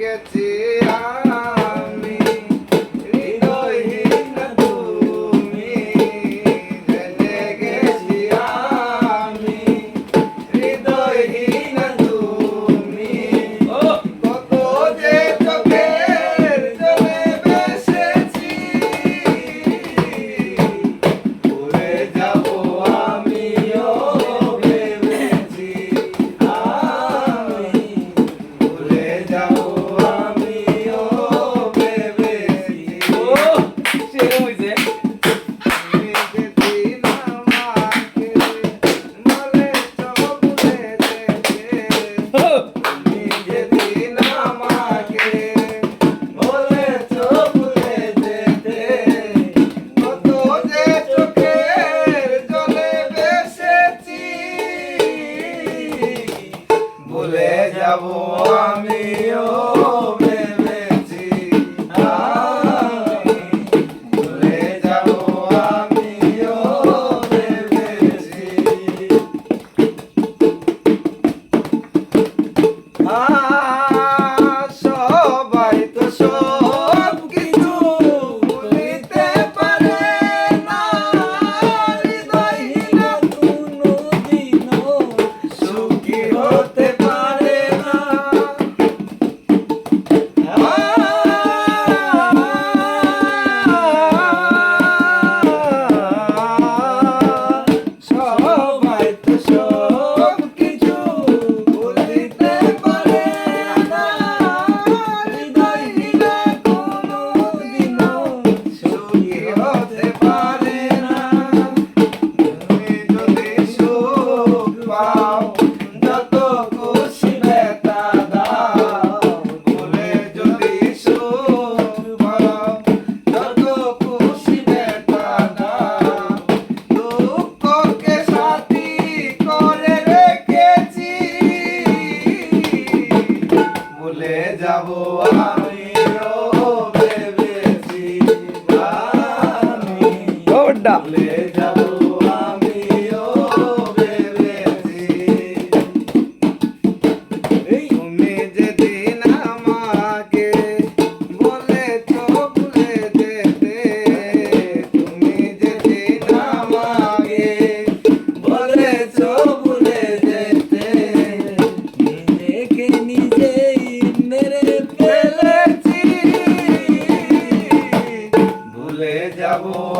get it. mulher de avô, amigo. যাব আমি ভুলে যাব